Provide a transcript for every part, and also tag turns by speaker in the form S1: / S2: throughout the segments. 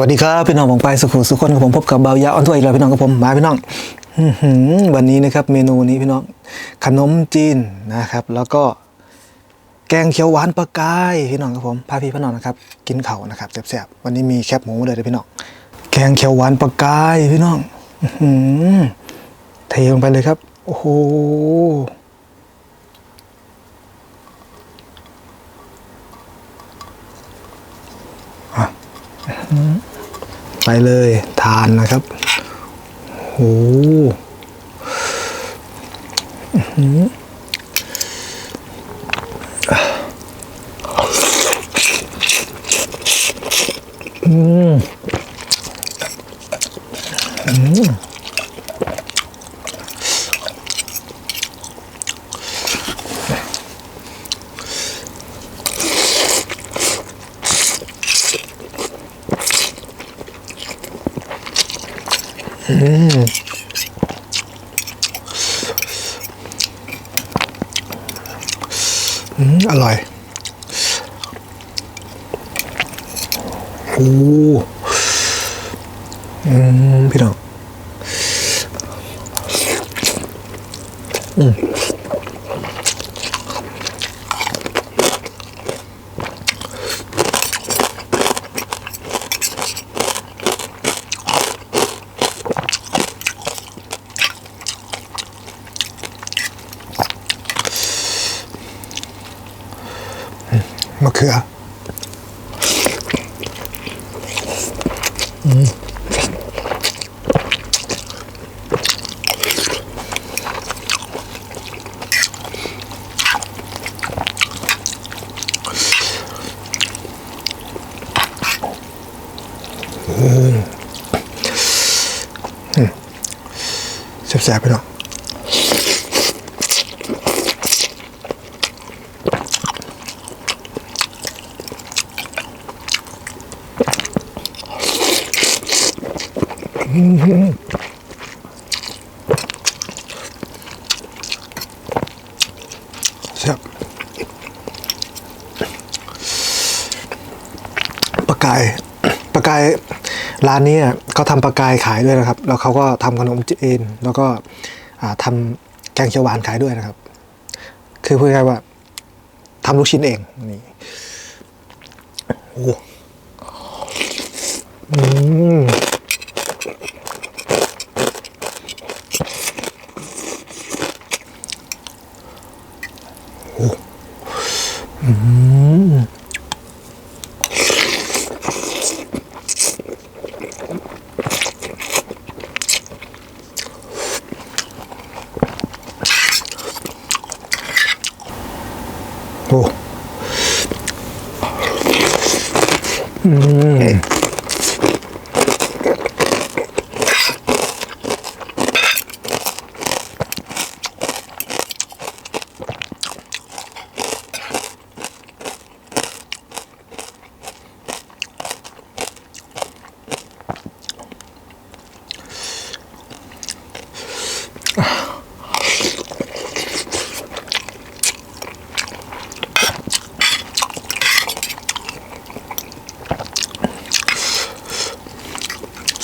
S1: วัสดีครับพี่น้องผมไปสุขุมสุขคนกับผมพบกับเบายาออนทัวร์อีกแล้วพี่น้องกับผมมาพี่น้องวันนี้นะครับเมนูนี้พี่น้องขนมจีนนะครับ แล้วก็แกงเขียวหวานปลากายพี่น้องกับผมพาพี่พี่น้องนะครับกินเข่านะครับแซ่บๆวันนี้มีแคบหมูเลยนะพี่น้องแกงเขียวหวานปลากายพี่น้องเทลงไปเลยครับโอ้โห ไปเลยทานนะครับโอ้โหอื้อหืออืม อืมอร่อยโอ้อืมพี่น้องม มะเขือแซ่บๆพี่น้องากายปลากายร้านนี้อะเขาทำปลากายขายด้วยนะครับ แล้วเขาก็ทำขนมจีนแล้วก็ทำแกงเขียวหวานขายด้วยนะครับ คือพูดง่ายว่าทำลูกชิ้นเองนี่โอ้อืม โอ้อืม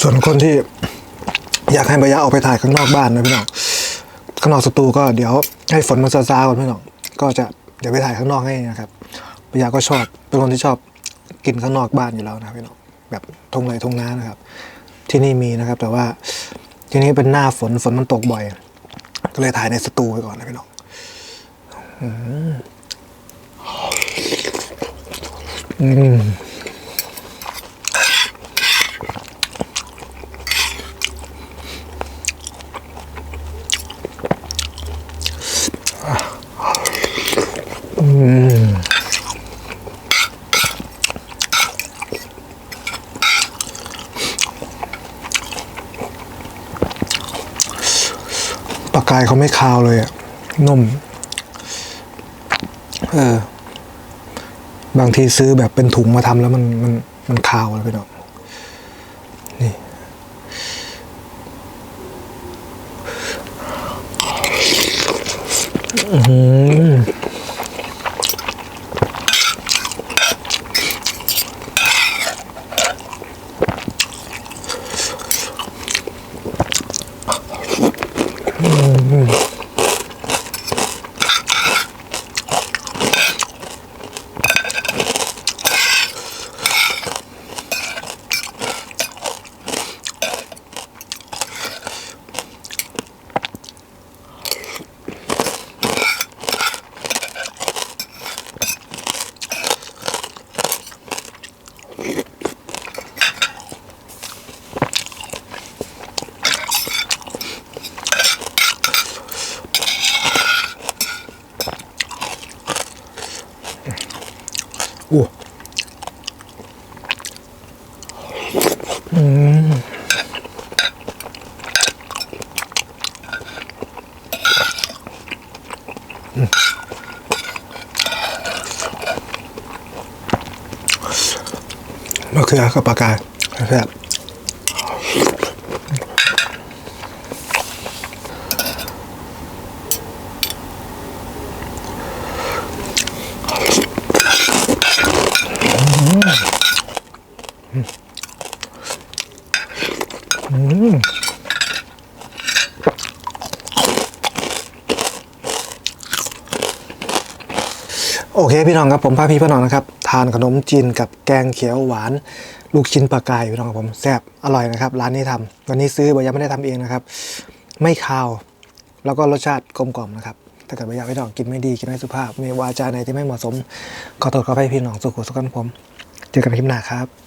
S1: ส่วน คนที่อยากให้บายาออกไปถ่ายข้างนอกบ้านนะพี่น้องข้างนอกสตูก็เดี๋ยวให้ฝนมันซาซาก่อนพี่น้องก็จะเดี๋ยวไปถ่ายข้างนอกให้นะครับบายาก็ชอบเป็นคนที่ชอบกินข้างนอกบ้านอยู่แล้วนะพี่น้องแบบทงไรทงน้านะครับ ที่นี่มีนะครับ แต่ว่าที่นี่เป็นหน้าฝนฝนมันตกบ่อย ก็เลยถ่ายในสตูไว้ก่อนนะพี่น้องอืมอืม ปลากาย เขาไม่คาวเลยอะนุ่ม เออ บางทีซื้อแบบเป็นถุงมาทำแล้วมันมันมันคาวเลยพี่น้องนี่ อื้ อู้มะเขือกับปลากาครับ โอเคพี่น้องครับผมพาพี่พี่น้องนะครับทานขนมจีนกับแกงเขียวหวาน ลูกชิ้นปลากายพี่น้องครับผมแซ่บอร่อยนะครับ ร้านนี้ทำวันนี้ซื้อบอยยังไม่ได้ทำเองนะครับ ไม่คาว แล้วก็รสชาติกลมกล่อมนะครับถ้าเกิดว่าอยากพี่น้องกินไม่ดีกินไม่สุภาพ มีวาจาไหนที่ไม่เหมาะสมขอโทษขอให้พี่น้องสุขุสุขกันผม เจอกันคลิปหน้าครับ